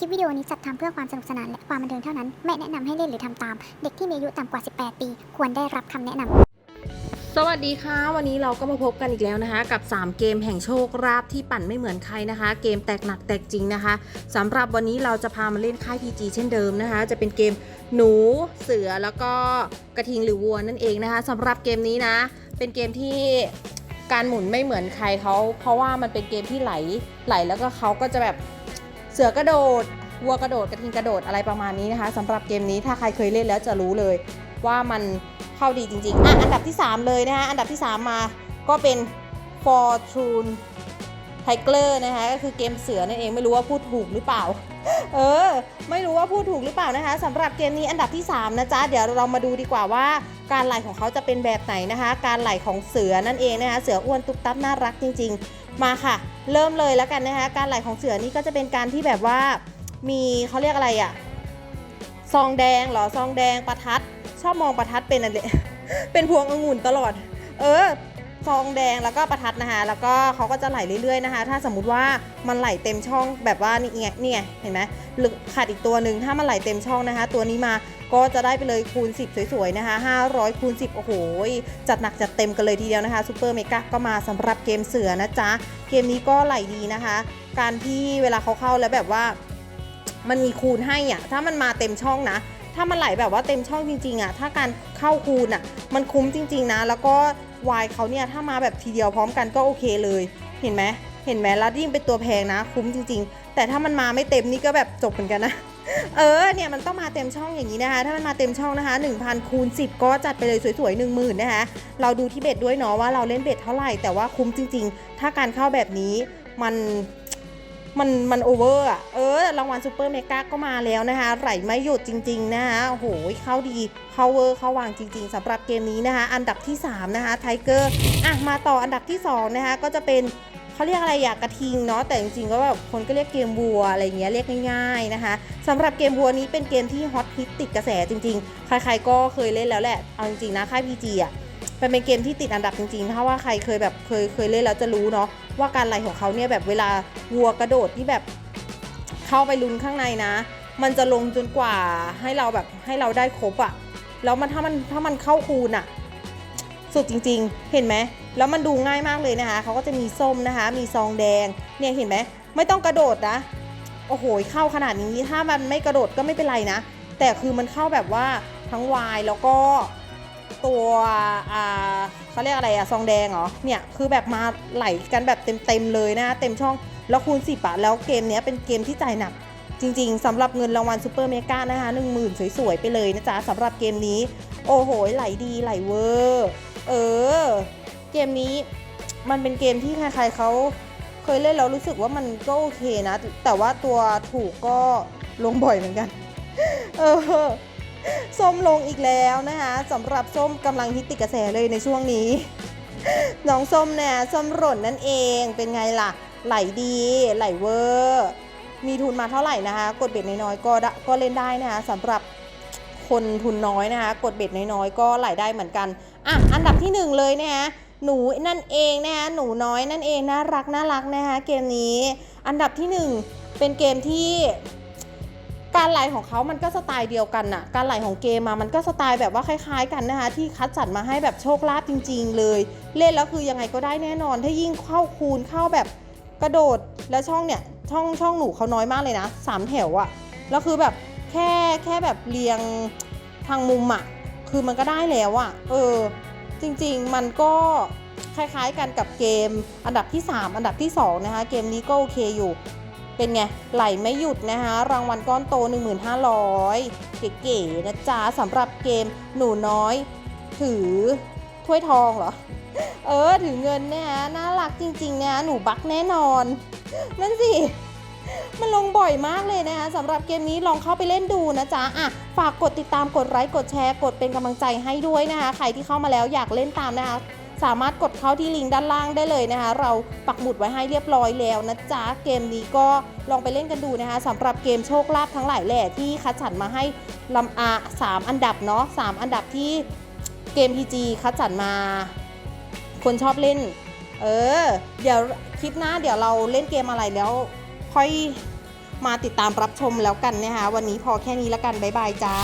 คลิปวิดีโอนี้จัดทำเพื่อความสนุกสนานและความบันเทิงเท่านั้น ไม่แนะนำให้เล่นหรือทำตาม เด็กที่มีอายุต่ำกว่า 18 ปี ควรได้รับคำแนะนำสวัสดีค่ะ วันนี้เราก็มาพบกันอีกแล้วนะคะ กับ 3 เกมแห่งโชคราบที่ปั่นไม่เหมือนใครนะคะ เกมแตกหนักแตกจริงนะคะสำหรับวันนี้เราจะพามาเล่นค่าย PG เช่นเดิมนะคะ จะเป็นเกมหนูเสือแล้วก็กระทิงหรือวัวนั่นเองนะคะสำหรับเกมนี้นะ เป็นเกมที่การหมุนไม่เหมือนใครเขาเพราะว่ามันเป็นเกมที่ไหลไหลแล้วก็เขาก็จะแบบ เสือกระโดด วัวกระโดดกระทิงกระโดดอะไรประมาณนี้นะคะสำหรับเกมนี้ถ้าใครเคยเล่นแล้วจะรู้เลย ว่ามันเข้าดีจริงๆอะอันดับที่ 3 เลยนะคะอันดับที่ 3 มาก็เป็น Fortune Tiger นะคะก็คือเกมเสือนั่นเองไม่รู้ว่าพูดถูกหรือเปล่า เออ ไม่รู้ว่าพูดถูกหรือเปล่านะคะสำหรับเกมนี้อันดับที่ 3 นะจ๊ะ เดี๋ยวเรามาดูดีกว่าว่า การไหลของเขาจะเป็นแบบไหนนะคะ การไหลของเสือนั่นเองนะคะ เสืออ้วนตุ๊บตับน่ารักจริง ๆ มาค่ะ เริ่มเลยแล้วกันนะคะ การไหลของเสือนี่ก็จะเป็นการที่แบบว่ามีเขาเรียกอะไรอะซองแดงเหรอซองแดงประทัด ชอบมองประทัดเป็นอะไรเป็นพวงองุ่นตลอด เออซองแดงแล้วก็ประทัดนะคะ แล้วก็เขาก็จะไหลเรื่อยๆนะคะ ถ้าสมมุติว่ามันไหลเต็มช่องแบบว่านี่ไงนี่ไงเห็นไหมหรือขาดอีกตัวหนึ่งถ้ามันไหลเต็มช่องนะคะ ตัวนี้มาก็จะได้ไปเลยคูณ 10 สวยๆนะคะ 500คูณ10 โอ้โห จัดหนักจัดเต็มกันเลยทีเดียวนะคะซูเปอร์เมกาก็มาสำหรับเกมเสือนะจ๊ะ เกมนี้ก็ไหลดีนะคะ การที่เวลาเขาเข้าแล้วแบบว่า มันมีคูณให้อะถ้ามันมาเต็มช่องนะ ถ้ามันไหลแบบว่าเต็มช่องจริงๆอะถ้าการเข้าคูณอะมันคุ้มจริง ๆนะ แล้วก็วายเขาเนี่ยถ้ามาแบบทีเดียวพร้อมกันก็โอเคเลย เห็นไหมเห็นไหมแล้วยิ่งเป็นตัวแพงนะ คุ้มจริง ๆ แต่ถ้ามันมาไม่เต็มนี่ก็แบบจบเหมือนกันนะ เออเนี่ยมันต้องมาเต็มช่องอย่างนี้นะคะ ถ้ามันมาเต็มช่องนะคะ 1,000คูณ10 ก็จัดไปเลยสวยๆ 1 0,000นะคะ เราดูที่เบ็ดด้วยเนาะว่าเราเล่นเบ็ดเท่าไหร่ แต่ว่าคุ้มจริง ๆ ถ้าการเข้าแบบนี้มันมันมันโอเวอร์อะเออรางวัลซูเปอร์เมกาก็มาแล้วนะคะ ไหลไม่หยุดจริง ๆ นะคะโอ้โหเข้าดีเข้าเวอร์เข้าวางจริง ๆสำหรับเกมนี้นะคะ อันดับที่ 3 นะคะไทเกอร์อะมาต่ออันดับที่ 2 นะคะ ก็จะเป็น เขาเรียกอะไรอยากกระทิงเนาะแต่จริงๆก็แบบคนก็เรียกเกมวัวอะไรเงี้ยเรียกง่ายๆนะคะสำหรับเกมวัวนี้เป็นเกมที่ฮอตฮิตติดกระแสจริงๆ ใครๆก็เคยเล่นแล้วแหละเอาจริงๆนะค่ายพีจีอะมันเป็นเกมที่ติดอันดับจริงๆ ถ้าว่าใครเคยแบบเคยเคยเล่นแล้วจะรู้เนาะว่าการไหลของเขาเนี่ยแบบเวลาวัวกระโดดที่แบบเข้าไปลุ้นข้างในนะ มันจะลงจนกว่าให้เราแบบให้เราได้ครบอะแล้วมันถ้ามันถ้ามันเข้าคูณอะสุดจริง ๆ เห็นไหม แล้วมันดูง่ายมากเลยนะคะเขาก็จะมีส้มนะคะ มีซองแดง เนี่ยเห็นไหมไม่ต้องกระโดดนะ โอ้โหเข้าขนาดนี้ถ้ามันไม่กระโดดก็ไม่เป็นไรนะ แต่คือมันเข้าแบบว่าทั้งวายแล้วก็ตัวอ่าเขาเรียกอะไรอะซองแดงเหรอ เนี่ยคือแบบมาไหลกันแบบเต็มๆเลยนะเต็มช่องแล้วคูณสิบอะแล้วเกมเนี้ยเป็นเกมที่จ่ายหนักจริงๆสำหรับเงินรางวัลซูเปอร์เมกานะคะหนึ่งหมื่นสวยๆ ไปเลยนะจ๊ะสำหรับเกมนี้ โอ้โห ไหลดีไหลเวอร์ เออ เกมนี้มันเป็นเกมที่ใครๆเขาเคยเล่นแล้วรู้สึกว่ามันก็โอเคนะ แต่ว่าตัวถูกก็ลงบ่อยเหมือนกัน เออส้มลงอีกแล้วนะคะสำหรับส้มกำลังฮิตติดกระแสเลยในช่วงนี้ น้องส้มเนี่ยส้มหล่นนั่นเองเป็นไงล่ะ ไหลดีไหลเวอร์ มีทุนมาเท่าไหร่นะคะ กดเบ็ดน้อยๆก็ก็เล่นได้นะคะสำหรับคนทุนน้อยนะคะ กดเบ็ดน้อยๆก็ไหลได้เหมือนกันอะอันดับที่หนึ่งเลยนะคะ หนูนั่นเองนะคะหนูน้อยนั่นเองน่ารักน่ารักนะคะเกมนี้อันดับที่หนึ่งเป็นเกมที่การไหลของเขามันก็สไตล์เดียวกันน่ะ การไหลของเกมมามันก็สไตล์แบบว่าคล้าย ๆ กันนะคะ ที่คัดสรรมาให้แบบโชคลาภจริง ๆ เลย เล่นแล้วคือยังไงก็ได้แน่นอน ถ้ายิ่งเข้าคูณเข้าแบบกระโดดแล้วช่องเนี่ยช่องช่องหนูเขาน้อยมากเลยนะสามแถวอะแล้วคือแบบแค่แค่แบบเรียงทางมุมอะคือมันก็ได้แล้วอะเออ จริงๆ มันก็คล้ายๆกันกับเกมอันดับที่ 3 อันดับที่ 2 นะคะ เกมนี้ก็โอเคอยู่ เป็นไง ไหลไม่หยุดนะคะ รางวัลก้อนโต 1,500 เก๋ๆนะจ๊ะสำหรับเกมหนูน้อย ถือถ้วยทองเหรอ เออ ถือเงินเนี่ยนะน่ารักจริงๆนะหนูบักแน่นอน นั่นสิ มันลงบ่อยมากเลยนะคะสำหรับเกมนี้ลองเข้าไปเล่นดูนะจ๊ะอะฝากกดติดตามกดไลค์กดแชร์กดเป็นกำลังใจให้ด้วยนะคะ ใครที่เข้ามาแล้วอยากเล่นตามนะคะ สามารถกดเข้าที่ลิงก์ด้านล่างได้เลยนะคะ เราปักหมุดไว้ให้เรียบร้อยแล้วนะจ๊ะเกมนี้ก็ลองไปเล่นกันดูนะคะสำหรับเกมโชคลาภทั้งหลายแหล่ที่คัดสรรมาให้ลำอาสามอันดับเนาะสามอันดับที่เกม PG คัดสรรมา คนชอบเล่น เออ เดี๋ยวคลิปหน้าเดี๋ยวเราเล่นเกมอะไรแล้ว ค่อยมาติดตามรับชมแล้วกันนะคะวันนี้พอแค่นี้แล้วกันบ๊ายบายจ้า